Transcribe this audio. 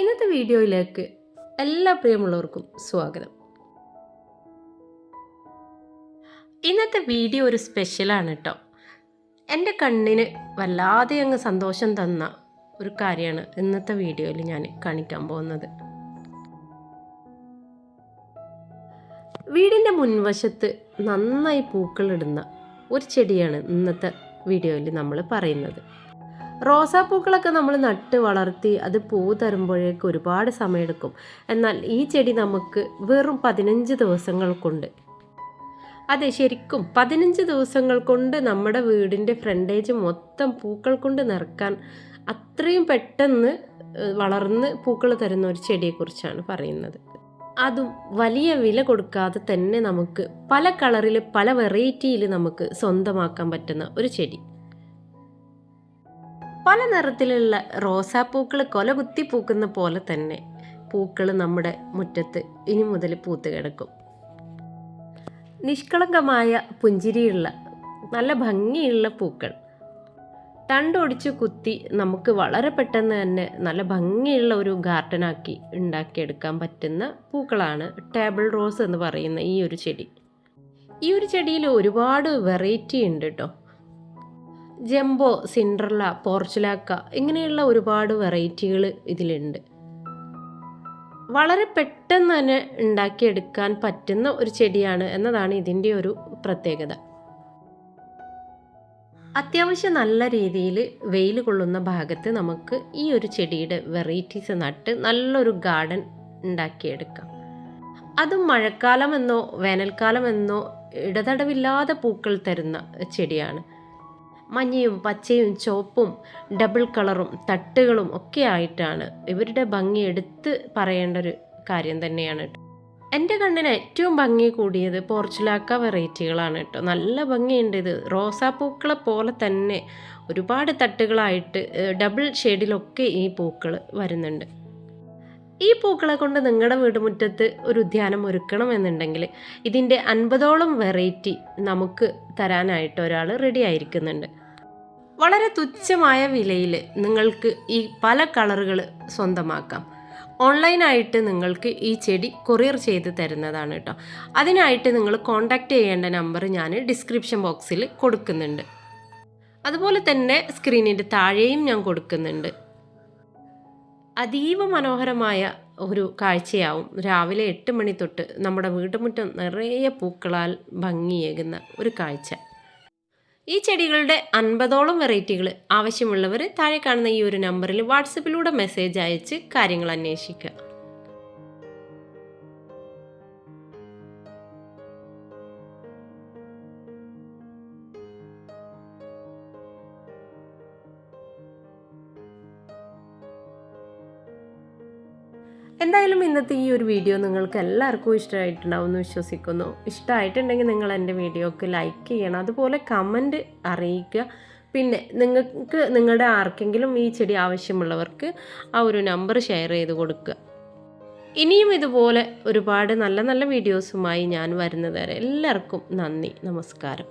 ഇന്നത്തെ വീഡിയോയിലേക്ക് എല്ലാ പ്രിയമുള്ളവർക്കും സ്വാഗതം. ഇന്നത്തെ വീഡിയോ ഒരു സ്പെഷ്യലാണ് കേട്ടോ എന്റെ കണ്ണിന് വല്ലാതെ അങ്ങ് സന്തോഷം തന്ന ഒരു കാര്യമാണ് ഇന്നത്തെ വീഡിയോയിൽ ഞാൻ കാണിക്കാൻ പോകുന്നത്. വീടിന്റെ മുൻവശത്ത് നന്നായി പൂക്കളിടുന്ന ഒരു ചെടിയാണ് ഇന്നത്തെ വീഡിയോയിൽ നമ്മൾ പറയുന്നത്. റോസാപ്പൂക്കളൊക്കെ നമ്മൾ നട്ട് വളർത്തി അത് പൂ തരുമ്പോഴേക്ക് ഒരുപാട് സമയമെടുക്കും. എന്നാൽ ഈ ചെടി നമുക്ക് വെറും പതിനഞ്ച് ദിവസങ്ങൾ കൊണ്ട്. അതെ ശരിക്കും പതിനഞ്ച് ദിവസങ്ങൾ കൊണ്ട് നമ്മുടെ വീടിന്റെ ഫ്രണ്ടേജ് മൊത്തം പൂക്കൾ കൊണ്ട് നിറക്കാൻ അത്രയും പെട്ടെന്ന് വളർന്ന് പൂക്കൾ തരുന്ന ഒരു ചെടിയെക്കുറിച്ചാണ് പറയുന്നത്. അതും വലിയ വില കൊടുക്കാതെ തന്നെ നമുക്ക് പല കളറിൽ പല വെറൈറ്റിയിൽ നമുക്ക് സ്വന്തമാക്കാൻ പറ്റുന്ന ഒരു ചെടി. പല നിറത്തിലുള്ള റോസാപ്പൂക്കൾ കൊലകുത്തി പൂക്കുന്ന പോലെ തന്നെ പൂക്കൾ നമ്മുടെ മുറ്റത്ത് ഇനി മുതൽ പൂത്ത് കിടക്കും. നിഷ്കളങ്കമായ പുഞ്ചിരിയുള്ള നല്ല ഭംഗിയുള്ള പൂക്കൾ. തണ്ടൊടിച്ച് കുത്തി നമുക്ക് വളരെ പെട്ടെന്ന് തന്നെ നല്ല ഭംഗിയുള്ള ഒരു ഗാർഡനാക്കി ഉണ്ടാക്കിയെടുക്കാൻ പറ്റുന്ന പൂക്കളാണ് ടേബിൾ റോസ് എന്ന് പറയുന്ന ഈ ഒരു ചെടി. ഈ ഒരു ചെടിയിൽ ഒരുപാട് വെറൈറ്റി ഉണ്ട് കേട്ടോ. ജംബോ സിൻഡർല പോർച്ചുലാക്ക ഇങ്ങനെയുള്ള ഒരുപാട് വെറൈറ്റികൾ ഇതിലുണ്ട്. വളരെ പെട്ടെന്ന് തന്നെ ഉണ്ടാക്കിയെടുക്കാൻ പറ്റുന്ന ഒരു ചെടിയാണ് എന്നതാണ് ഇതിന്റെ ഒരു പ്രത്യേകത. അത്യാവശ്യം നല്ല രീതിയിൽ വെയിൽ കൊള്ളുന്ന ഭാഗത്ത് നമുക്ക് ഈ ഒരു ചെടിയുടെ വെറൈറ്റീസ് നട്ട് നല്ലൊരു ഗാർഡൻ ഉണ്ടാക്കിയെടുക്കാം. അത് മഴക്കാലമെന്നോ വേനൽക്കാലമെന്നോ ഇടതടവില്ലാതെ പൂക്കൾ തരുന്ന ചെടിയാണ്. മഞ്ഞയും പച്ചയും ചുവപ്പും ഡബിൾ കളറും തട്ടുകളും ഒക്കെ ആയിട്ടാണ് ഇവരുടെ ഭംഗി എടുത്ത് പറയേണ്ട ഒരു കാര്യം തന്നെയാണ് എന്റെ കണ്ണിന് ഏറ്റവും ഭംഗി കൂടിയത് പോർച്ചുലാക്ക വെറൈറ്റികളാണ് കേട്ടോ നല്ല ഭംഗിയുണ്ട് ഇത്. റോസാപ്പൂക്കളെ പോലെ തന്നെ ഒരുപാട് തട്ടുകളായിട്ട് ഡബിൾ ഷെയ്ഡിലൊക്കെ ഈ പൂക്കൾ വരുന്നുണ്ട്. ഈ പൂക്കളെ കൊണ്ട് നിങ്ങളുടെ വീടുമുറ്റത്ത് ഒരു ഉദ്യാനം ഒരുക്കണം ഒരുക്കണമെന്നുണ്ടെങ്കിൽ ഇതിന്റെ അൻപതോളം വെറൈറ്റി നമുക്ക് തരാനായിട്ട് ഒരാൾ റെഡി ആയിരിക്കുന്നുണ്ട്. വളരെ തുച്ഛമായ വിലയിൽ നിങ്ങൾക്ക് ഈ പല കളറുകൾ സ്വന്തമാക്കാം. ഓൺലൈനായിട്ട് നിങ്ങൾക്ക് ഈ ചെടി കൊറിയർ ചെയ്ത് തരുന്നതാണ് കേട്ടോ. അതിനായിട്ട് നിങ്ങൾ കോൺടാക്റ്റ് ചെയ്യേണ്ട നമ്പർ ഞാൻ ഡിസ്ക്രിപ്ഷൻ ബോക്സിൽ കൊടുക്കുന്നുണ്ട്. അതുപോലെ തന്നെ സ്ക്രീനിന്റെ താഴെയും ഞാൻ കൊടുക്കുന്നുണ്ട്. അതീവ മനോഹരമായ ഒരു കാഴ്ചയാവും. രാവിലെ എട്ട് മണി തൊട്ട് നമ്മുടെ വീട്ടുമുറ്റം നിറയെ പൂക്കളാൽ ഭംഗിയേകുന്ന ഒരു കാഴ്ച. ഈ ചെടികളുടെ അൻപതോളം വെറൈറ്റികൾ ആവശ്യമുള്ളവർ താഴെ കാണുന്ന ഈ ഒരു നമ്പറിൽ വാട്സപ്പിലൂടെ മെസ്സേജ് അയച്ച് കാര്യങ്ങൾ അന്വേഷിക്കുക എന്തായാലും ഇന്നത്തെ ഈ ഒരു വീഡിയോ നിങ്ങൾക്ക് എല്ലാവർക്കും ഇഷ്ടമായിട്ടുണ്ടാവും എന്ന് വിശ്വസിക്കുന്നു. ഇഷ്ടമായിട്ടുണ്ടെങ്കിൽ നിങ്ങൾ എന്റെ വീഡിയോക്ക് ലൈക്ക് ചെയ്യണം. അതുപോലെ കമന്റ് അറിയിക്കുക. പിന്നെ നിങ്ങൾക്ക് നിങ്ങളുടെ ആർക്കെങ്കിലും ഈ ചെടി ആവശ്യമുള്ളവർക്ക് ആ ഒരു നമ്പർ ഷെയർ ചെയ്ത് കൊടുക്കുക. ഇനിയും ഇതുപോലെ ഒരുപാട് നല്ല നല്ല വീഡിയോസുമായി ഞാൻ വരുന്നത് വരെ എല്ലാവർക്കും നന്ദി. നമസ്കാരം.